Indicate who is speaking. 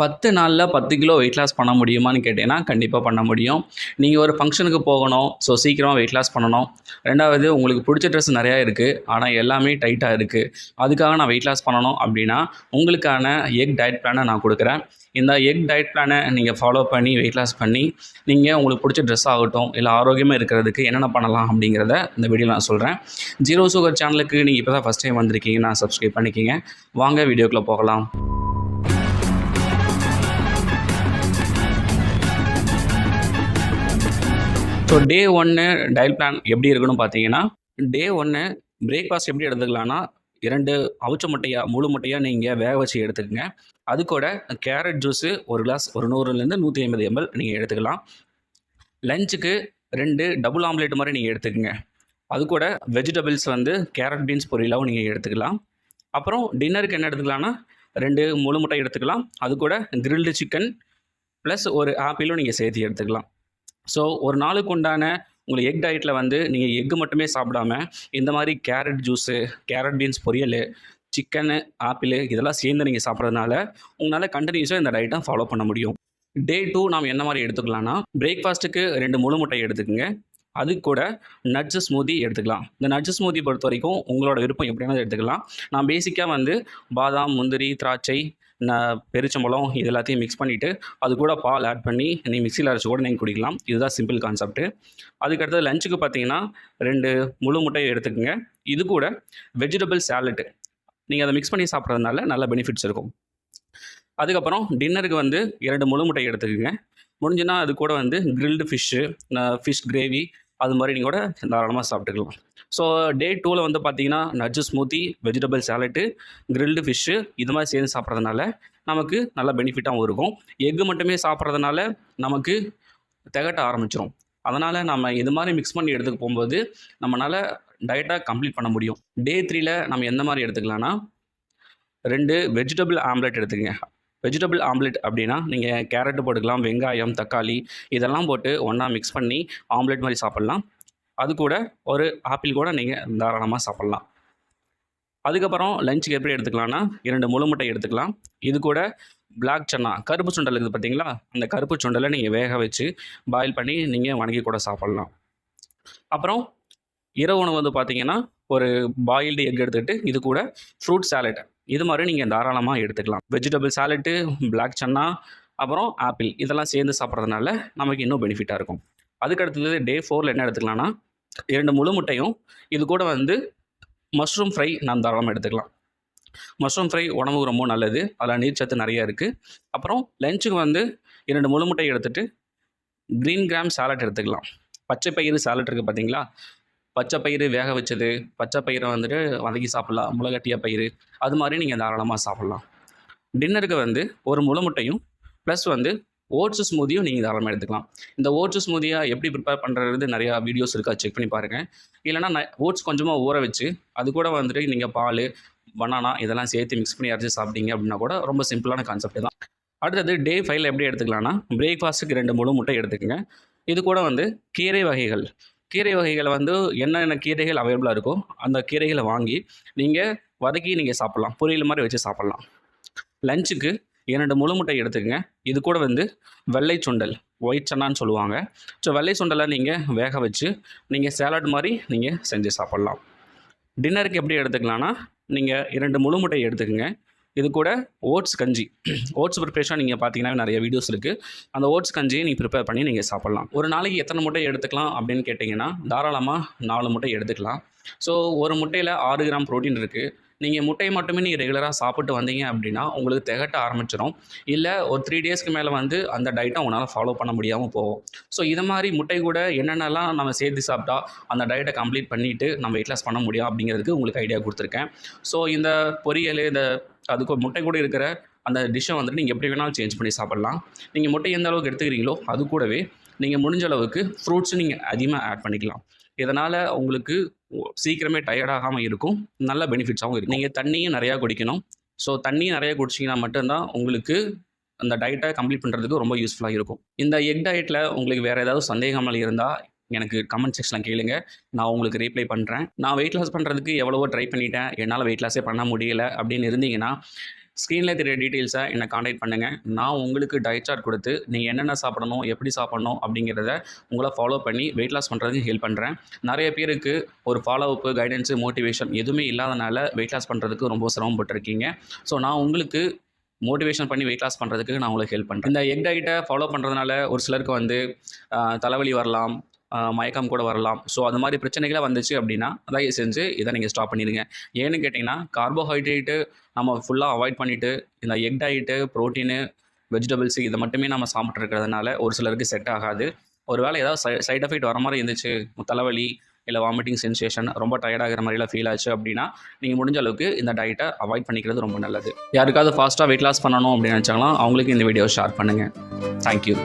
Speaker 1: பத்து நாளில் பத்து கிலோ வெயிட் லாஸ் பண்ண முடியுமான்னு கேட்டிங்கன்னா கண்டிப்பாக பண்ண முடியும். நீங்கள் ஒரு ஃபங்க்ஷனுக்கு போகணும். ஸோ சீக்கிரமாக வெயிட் லாஸ் பண்ணணும். ரெண்டாவது உங்களுக்கு பிடிச்ச ட்ரெஸ் நிறையா இருக்குது ஆனால் எல்லாமே டைட்டாக இருக்குது அதுக்காக நான் வெயிட் லாஸ் பண்ணணும் அப்படின்னா உங்களுக்கான எக் டயட் பிளானை நான் கொடுக்குறேன் இந்த எக் டயட் பிளானை நீங்கள் ஃபாலோ பண்ணி வெயிட் லாஸ் பண்ணி, நீங்கள் உங்களுக்கு பிடிச்ச ட்ரெஸ் ஆகட்டும், இல்லை ஆரோக்கியமாக இருக்கிறதுக்கு என்னென்ன பண்ணலாம் அப்படிங்கிறத இந்த வீடியோ நான் சொல்கிறேன் ஜீரோ சுகர் சேனலுக்கு நீங்கள் இப்போ தான் ஃபஸ்ட் டைம் வந்திருக்கீங்கன்னா, சப்ஸ்கிரைப் பண்ணிக்கிங்க வாங்க வீடியோக்குள்ளே போகலாம். ஸோ டே ஒன்று டயல் பிளான் எப்படி இருக்குன்னு பார்த்தீங்கன்னா, டே ஒன்று பிரேக்ஃபாஸ்ட் எப்படி எடுத்துக்கலான்னா, 2 அவிச்ச முட்டையாக முழு முட்டையாக நீங்கள் வேக வச்சு எடுத்துக்கோங்க அது கூட கேரட் ஜூஸு ஒரு கிளாஸ் ஒரு 100லேருந்து 150 எம்எல் நீங்கள் எடுத்துக்கலாம். லஞ்சுக்கு ரெண்டு டபுள் ஆம்லேட் மாதிரி நீங்கள் எடுத்துக்கோங்க அது கூட வெஜிடபிள்ஸ் வந்து கேரட், பீன்ஸ் பொரியலாகவும் நீங்கள் எடுத்துக்கலாம். அப்புறம் டின்னருக்கு என்ன எடுத்துக்கலான்னா, ரெண்டு முழு முட்டை எடுத்துக்கலாம். அது கூட கிரில்டு சிக்கன் ப்ளஸ் ஒரு ஆப்பிளும் நீங்கள் சேர்த்து எடுத்துக்கலாம். ஸோ ஒரு நாளுக்கு உண்டான உங்களுக்கு எக் டயட்டில் வந்து நீங்கள் எக் மட்டுமே சாப்பிடாம, இந்த மாதிரி கேரட் ஜூஸு, கேரட் பீன்ஸ் பொரியல் சிக்கனு, ஆப்பிளு இதெல்லாம் சேர்ந்து நீங்கள் சாப்பிட்றதுனால உங்களால் கண்டினியூஸாக இந்த டயட்டை ஃபாலோ பண்ண முடியும். டே டூ நாம் என்ன மாதிரி எடுத்துக்கலாம்னா பிரேக்ஃபாஸ்ட்டுக்கு ரெண்டு முழு முட்டை எடுத்துக்கோங்க அது கூட நட்ஸ் ஸ்மூதி எடுத்துக்கலாம். இந்த நட்ஸ் பொறுத்த வரைக்கும் உங்களோட விருப்பம் எப்படி வேணாலும் எடுத்துக்கலாம். நான் பேசிக்காக வந்து பாதாம், முந்திரி, திராட்சை, நான் பெருச்சம்பழம் இது எல்லாத்தையும் மிக்ஸ் பண்ணிவிட்டு அது கூட பால் ஆட் பண்ணி நீ மிக்சியில் அரைச்சி கூட நீங்கள் குடிக்கலாம். இதுதான் சிம்பிள் கான்செப்ட்டு. அதுக்கு அடுத்தது லஞ்சுக்கு பார்த்தீங்கன்னா, ரெண்டு முழு முட்டையை எடுத்துக்கங்க. இது கூட வெஜிடபிள் சாலட் நீங்கள் அதை மிக்ஸ் பண்ணி சாப்பிட்றதுனால நல்ல பெனிஃபிட்ஸ் இருக்கும். அதுக்கப்புறம் டின்னருக்கு வந்து இரண்டு முழு முட்டை எடுத்துக்கோங்க முடிஞ்சுன்னா அது கூட வந்து கிரில்டு ஃபிஷ்ஷு, ஃபிஷ் கிரேவி அது மாதிரி நீங்கள் கூட தாராளமாக சாப்பிட்டுக்கலாம். ஸோ டே டூவில் வந்து பார்த்தீங்கன்னா, nuts smoothie, vegetable salad grilled fish இது மாதிரி சேர்ந்து சாப்பிட்றதுனால நமக்கு நல்ல பெனிஃபிட்டாகவும் இருக்கும். எக்கு மட்டுமே சாப்பிட்றதுனால நமக்கு திகட்ட ஆரம்பிச்சிடும் அதனால் நம்ம இது மாதிரி மிக்ஸ் பண்ணி எடுத்துக்க போகும்போது நம்மளால் டயட்டாக கம்ப்ளீட் பண்ண முடியும். டே த்ரீயில் நம்ம எந்த மாதிரி எடுத்துக்கலான்னா, 2 வெஜிடபிள் ஆம்லெட் எடுத்துக்கங்க. வெஜிடபிள் ஆம்லெட் அப்படின்னா நீங்கள் கேரட் போட்டுக்கலாம், வெங்காயம், தக்காளி இதெல்லாம் போட்டு ஒன்றா மிக்ஸ் பண்ணி ஆம்லெட் மாதிரி சாப்பிட்லாம் அது கூட ஒரு ஆப்பிள் கூட நீங்கள் தாராளமாக சாப்பிட்லாம் அதுக்கப்புறம் லஞ்சுக்கு எப்படி எடுத்துக்கலாம்னா இரண்டு முழு முட்டை எடுத்துக்கலாம். இது கூட பிளாக் சன்னா கருப்பு சுண்டல் இருக்குது பார்த்தீங்களா, அந்த கருப்பு சுண்டலை நீங்கள் வேக வச்சு பாயில் பண்ணி நீங்கள் வணங்கி கூட சாப்பிட்லாம் அப்புறம் இரவு உணவு வந்து பார்த்தீங்கன்னா, ஒரு பாயில்டு எக் எடுத்துக்கிட்டு, இது கூட ஃப்ரூட் சாலட் இது மாதிரி நீங்கள் தாராளமாக எடுத்துக்கலாம். வெஜிடபிள் சாலட்டு, பிளாக் சன்னா, அப்புறம் ஆப்பிள் இதெல்லாம் சேர்ந்து சாப்பிட்றதுனால நமக்கு இன்னும் பெனிஃபிட்டாக இருக்கும். அதுக்கு அடுத்தது டே ஃபோரில் என்ன எடுத்துக்கலாம்னா இரண்டு முழு முட்டையும், இது கூட வந்து மஷ்ரூம் ஃப்ரை நாம் தாராளமாக எடுத்துக்கலாம். மஷ்ரூம் ஃப்ரை உடம்புக்கு ரொம்ப நல்லது. அதில் நீர்ச்சத்து நிறைய இருக்குது அப்புறம் லஞ்சுக்கு வந்து இரண்டு முழு முட்டை எடுத்துகிட்டு க்ரீன் கிராம் சாலட் எடுத்துக்கலாம். பச்சை பயிறு சாலட் இருக்குது பார்த்தீங்களா, பச்சை பயிறு வேக வச்சது, பச்சை பயிறை வந்துட்டு வதக்கி சாப்பிட்லாம் முளைகட்டிய பயிறு அது மாதிரி நீங்கள் தாராளமாக சாப்பிட்லாம் டின்னருக்கு வந்து ஒரு முழு முட்டையும், ப்ளஸ் வந்து ஓட்ஸ் ஸ்மூதியும் நீங்கள் தாராளமாக எடுத்துக்கலாம். இந்த ஓட்ஸ் ஸ்மூதியாக எப்படி ப்ரிப்பேர் பண்ணுறது நிறையா வீடியோஸ் இருக்கா செக் பண்ணி பாருங்கள் இல்லைனா ஓட்ஸ் கொஞ்சமாக ஊற வச்சு, அது கூட வந்துட்டு நீங்கள் பால் பனானா இதெல்லாம் சேர்த்து மிக்ஸ் பண்ணி அரைச்சி சாப்பிட்டீங்க அப்படின்னா கூட ரொம்ப சிம்பிளான கான்செப்ட் தான். அடுத்தது டே 5ல எப்படி எடுத்துக்கலான்னா, பிரேக்ஃபாஸ்ட்டுக்கு ரெண்டு முழு முட்டை எடுத்துக்கோங்க. இது கூட வந்து கீரை வகைகள். கீரை வகைகளை வந்து என்னென்ன கீரைகள் அவைலபிளாக இருக்கோ, அந்த கீரைகளை வாங்கி நீங்கள் வதக்கி நீங்கள் சாப்பிட்லாம். பொரியல் மாதிரி வச்சு சாப்பிட்லாம். லஞ்சுக்கு இரண்டு முழு முட்டை எடுத்துக்கங்க. இது கூட வந்து வெள்ளை சுண்டல், ஒயிட் சன்னான்னு சொல்லுவாங்க. ஸோ வெள்ளை சுண்டலை நீங்கள் வேக வச்சு, நீங்கள் சேலட் மாதிரி நீங்கள் செஞ்சு சாப்பிட்லாம் டின்னருக்கு எப்படி எடுத்துக்கலான்னா, நீங்கள் இரண்டு முழு முட்டை எடுத்துக்கங்க. இது கூட ஓட்ஸ் கஞ்சி ஓட்ஸ் ப்ரிப்ரேஷன் நீங்கள் பார்த்தீங்கன்னா நிறைய வீடியோஸ் இருக்குது அந்த ஓட்ஸ் கஞ்சியை நீங்கள் ப்ரிப்பேர் பண்ணி நீங்கள் சாப்பிட்லாம் ஒரு நாளைக்கு எத்தனை முட்டை எடுத்துக்கலாம் அப்படின்னு கேட்டிங்கன்னா தாராளமாக நாலு முட்டை எடுத்துக்கலாம். ஸோ ஒரு முட்டையில் ஆறு கிராம் புரோட்டீன் இருக்குது நீங்கள் முட்டையை மட்டுமே நீங்கள் ரெகுலராக சாப்பிட்டு வந்தீங்க அப்படின்னா உங்களுக்கு திகட்ட ஆரம்பிச்சிடும் இல்லை ஒரு த்ரீ டேஸ்க்கு மேலே வந்து அந்த டயட்டை உங்களால் ஃபாலோ பண்ண முடியாமல் போகும். ஸோ இது மாதிரி முட்டை கூட என்னென்னலாம் நம்ம சேர்த்து சாப்பிட்டா, அந்த டயட்டை கம்ப்ளீட் பண்ணிவிட்டு நம்ம வெயிட் லாஸ் பண்ண முடியும் அப்படிங்கிறதுக்கு உங்களுக்கு ஐடியா கொடுத்துருக்கேன் ஸோ இந்த பொரியல் இந்த அதுக்கு முட்டை கூட இருக்கிற அந்த டிஷ்ஷை வந்துட்டு நீங்கள் எப்படி வேணாலும் சேஞ்ச் பண்ணி சாப்பிடலாம். நீங்கள் முட்டை எந்த அளவுக்கு எடுத்துக்கிறீங்களோ, அது கூடவே நீங்கள் முடிஞ்ச அளவுக்கு ஃப்ரூட்ஸும் நீங்கள் அதிகமாக ஆட் பண்ணிக்கலாம். இதனால் உங்களுக்கு சீக்கிரமே டயர்ட் இருக்கும். நல்ல பெனிஃபிட்ஸாகவும் இருக்கும். நீங்கள் தண்ணியும் நிறையா குடிக்கணும். ஸோ தண்ணி நிறையா குடிச்சிங்கன்னா மட்டும்தான் உங்களுக்கு அந்த டயட்டை கம்ப்ளீட் பண்ணுறதுக்கு ரொம்ப யூஸ்ஃபுல்லாக இருக்கும். இந்த எக் டயட்டில் உங்களுக்கு வேறு ஏதாவது சந்தேகங்கள் இருந்தால் எனக்கு கமெண்ட் செக்ஷனில் கேளுங்க. நான் உங்களுக்கு ரீப்ளை பண்ணுறேன் நான் வெயிட் லாஸ் பண்ணுறதுக்கு எவ்வளவோ ட்ரை பண்ணிட்டேன். என்னால் வெயிட் லாஸே பண்ண முடியல அப்படின்னு இருந்தீங்கன்னா, ஸ்க்ரீனில் தெரிய டீட்டெயில்ஸை என்னை காண்டாக்ட் பண்ணுங்கள் நான் உங்களுக்கு டயட் சார்ட் கொடுத்து நீங்கள் என்னென்ன சாப்பிடணும் எப்படி சாப்பிடணும் அப்படிங்கிறத உங்களை ஃபாலோ பண்ணி வெயிட் லாஸ் பண்ணுறதுக்கு ஹெல்ப் பண்ணுறேன் நிறைய பேருக்கு ஒரு ஃபாலோ அப்பு கைடன்ஸு மோட்டிவேஷன் எதுவுமே இல்லாதனால வெயிட் லாஸ் பண்ணுறதுக்கு ரொம்ப சிரமப்பட்டிருக்கீங்க. ஸோ நான் உங்களுக்கு மோட்டிவேஷன் பண்ணி வெயிட் லாஸ் பண்ணுறதுக்கு நான் உங்களுக்கு ஹெல்ப் பண்ணுறேன் இந்த எக் டயட்டை ஃபாலோ பண்ணுறதுனால ஒரு சிலருக்கு வந்து தலைவலி வரலாம். மயக்கம் கூட வரலாம். ஸோ அது மாதிரி பிரச்சனைகளே வந்துச்சு அப்படின்னா தயவு செஞ்சு இதை நீங்கள் ஸ்டாப் பண்ணிடுங்க. ஏன்னு கேட்டிங்கன்னா கார்போஹைட்ரேட்டு நம்ம ஃபுல்லாக அவாய்ட் பண்ணிவிட்டு இந்த எக் டயட்டு ப்ரோட்டீனு வெஜிடபிள்ஸ் இதை மட்டுமே நம்ம சாப்பிட்டு இருக்கிறதுனால ஒரு சிலருக்கு செட் ஆகாது. ஒருவேளை ஏதாவது சை சைட் எஃபெக்ட் வர மாதிரி இருந்துச்சு தலைவலி இல்லை வாமிட்டிங் சென்சேஷன் ரொம்ப டயர்டாகிற மாதிரிலாம் ஃபீல் ஆச்சு அப்படின்னா நீங்கள் முடிஞ்ச அளவுக்கு இந்த டயட்டை அவாய்ட் பண்ணிக்கிறது ரொம்ப நல்லது. யாருக்காவது ஃபாஸ்ட்டாக வெயிட் லாஸ் பண்ணணும் அப்படின்னு நினச்சாங்களா அவங்களுக்கு இந்த வீடியோ ஷேர் பண்ணுங்கள் தேங்க்யூ